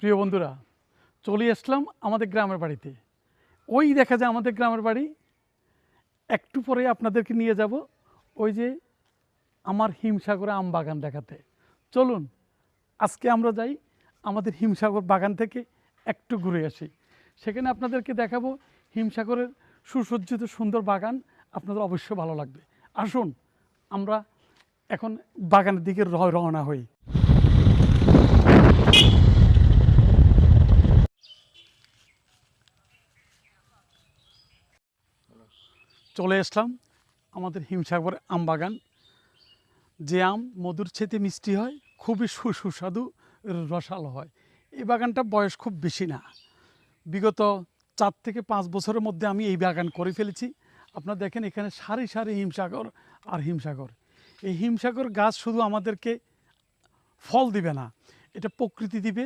প্রিয় বন্ধুরা, চলে আসলাম আমাদের গ্রামের বাড়িতে। ওই দেখা যায় আমাদের গ্রামের বাড়ি। একটু পরে আপনাদেরকে নিয়ে যাব ওই যে আমার হিমসাগরে আম বাগান দেখাতে। চলুন, আজকে আমরা যাই আমাদের হিমসাগর বাগান থেকে একটু ঘুরে আসি। সেখানে আপনাদেরকে দেখাবো হিমসাগরের সুসজ্জিত সুন্দর বাগান। আপনাদের অবশ্যই ভালো লাগবে। আসুন, আমরা এখন বাগানের দিকে রওনা হই। চলে আসলাম আমাদের হিমসাগর আম বাগান। যে আম মধুর ছেতে মিষ্টি হয়, খুবই সুস্বাদু, রসালো হয়। এই বাগানটা বয়স খুব বেশি না। বিগত চার থেকে পাঁচ বছরের মধ্যে আমি এই বাগান করে ফেলেছি। আপনারা দেখেন এখানে সারি সারি হিমসাগর আর হিমসাগর। এই হিমসাগর গাছ শুধু আমাদেরকে ফল দিবে না, এটা প্রকৃতি দিবে।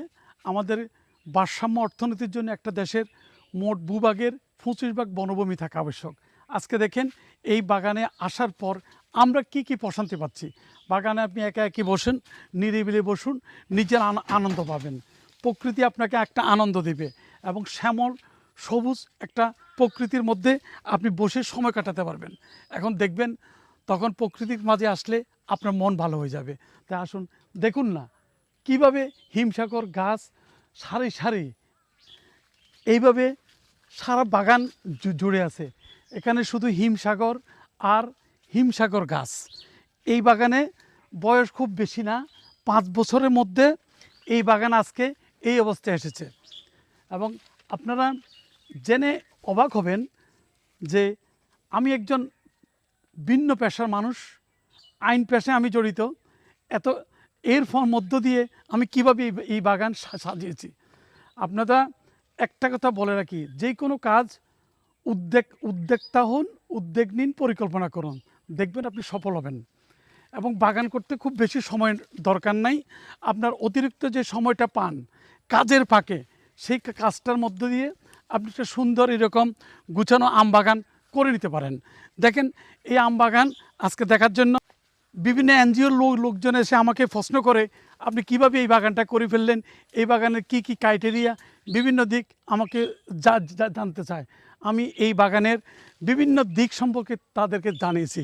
আমাদের ভারসাম্য অর্থনীতির জন্য একটা দেশের মোট ভূভাগের পঁচিশ ভাগ বনভূমি থাকা আবশ্যক। আজকে দেখেন এই বাগানে আসার পর আমরা কি কি প্রশান্তি পাচ্ছি। বাগানে আপনি একা একই বসেন, নিরিবিলি বসুন, নিজের আন- আনন্দ পাবেন। প্রকৃতি আপনাকে একটা আনন্দ দিবে এবং শ্যামল, সবুজ একটা প্রকৃতির মধ্যে আপনি বসে সময় কাটাতে পারবেন। এখন দেখবেন তখন প্রকৃতির মাঝে আসলে আপনার মন ভালো হয়ে যাবে। তাই আসুন দেখুন না, কীভাবে হিমসাগর গাছ সারি সারি, এইভাবে সারা বাগান জুড়ে আছে। এখানে শুধু হিমসাগর আর হিমসাগর গাছ। এই বাগানে বয়স খুব বেশি না, পাঁচ বছরের মধ্যে এই বাগান আজকে এই অবস্থায় এসেছে। এবং আপনারা জেনে অবাক হবেন যে আমি একজন ভিন্ন পেশার মানুষ, আইন পেশায় আমি জড়িত। এত এর মধ্য দিয়ে আমি কীভাবে এই- বাগান সাজিয়েছি? আপনারা একটা কথা বলে রাখি, যে কোনো কাজ উদ্যোগ, উদ্যোক্তা হন, উদ্যোগ নিন, পরিকল্পনা করুন। দেখবেন আপনি সফল হবেন। এবং বাগান করতে খুব বেশি সময় দরকার নাই। আপনার অতিরিক্ত যে সময়টা পান, কাজের ফাঁকে, সেই কাজটার মধ্য দিয়ে আপনি একটা সুন্দর এরকম গুছানো আম বাগান করে নিতে পারেন। দেখেন, এই আম বাগান আজকে দেখার জন্য বিভিন্ন এনজিওর লোক লোকজন এসে আমাকে প্রশ্ন করে, আপনি কীভাবে এই বাগানটা করে ফেললেন? এই বাগানের কি কি ক্রাইটেরিয়া বিভিন্ন দিক আমাকে জা- জানতে চায়। আমি এই বাগানের বিভিন্ন দিক সম্পর্কে তাদেরকে জানিয়েছি।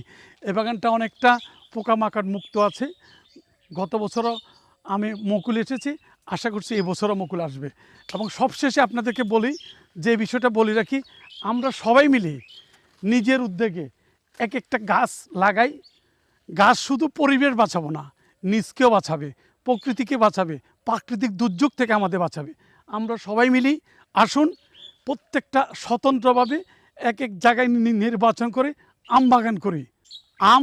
এই বাগানটা অনেকটা পোকামাকড় মুক্ত আছে। গত বছরও আমি মুকুল এসেছি। আশা করছি এবছরও মুকুল আসবে। এবং সবশেষে আপনাদেরকে বলি, যে বিষয়টা বলি রাখি, আমরা সবাই মিলে নিজের উদ্যোগে এক একটা গাছ লাগাই। গাছ শুধু পরিবেশ বাঁচাবো না, নিজকেও বাঁচাবে, প্রকৃতিকে বাঁচাবে, প্রাকৃতিক দুর্যোগ থেকে আমাদের বাঁচাবে। আমরা সবাই মিলি আসুন প্রত্যেকটা স্বতন্ত্রভাবে এক এক জায়গায় নির্বাচন করে আম বাগান করি। আম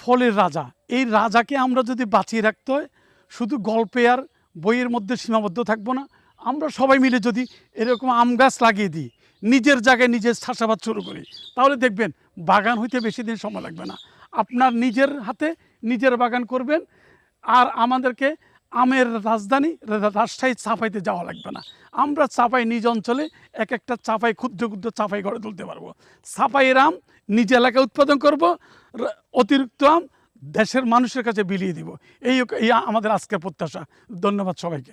ফলের রাজা। এই রাজাকে আমরা যদি বাঁচিয়ে রাখতে হয়, শুধু গল্পে আর বইয়ের মধ্যে সীমাবদ্ধ থাকব না, আমরা সবাই মিলে যদি এরকম আম গাছ লাগিয়ে দিই, নিজের জায়গায় নিজের চাষাবাদ শুরু করি, তাহলে দেখবেন বাগান হইতে বেশি দিন সময় লাগবে না। আপনার নিজের হাতে নিজের বাগান করবেন, আর আমাদেরকে আমের রাজধানী রাজশাহী চাপাইতে যাওয়া লাগবে না। আমরা চাপাই নিজ অঞ্চলে এক একটা চাপাই, ক্ষুদ্র ক্ষুদ্র চাপাই গড়ে তুলতে পারব। চাপাইয়ের আম নিজ এলাকায় উৎপাদন করব অতিরিক্ত আম দেশের মানুষের কাছে বিলিয়ে দিব। এই আমাদের আজকের প্রত্যাশা। ধন্যবাদ সবাইকে।